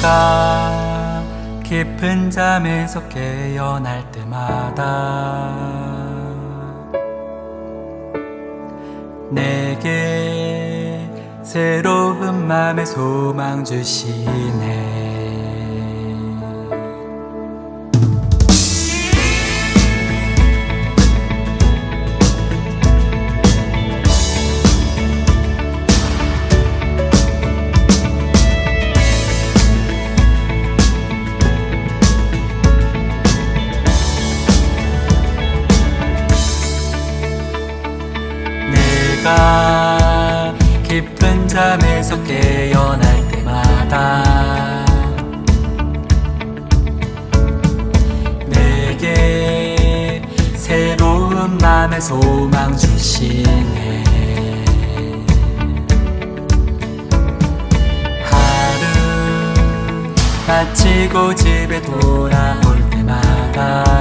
내가 깊은 잠에서 깨어날 때마다 내게 새로운 맘의 소망 주시네 내가 깊은 잠에서 깨어날 때마다 내게 새로운 맘의 소망 주시네 하루 마치고 집에 돌아올 때마다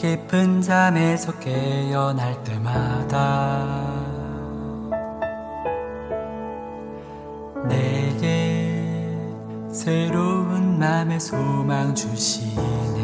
깊은 잠에서 깨어날 때마다 내게 새로운 맘의 소망 주시네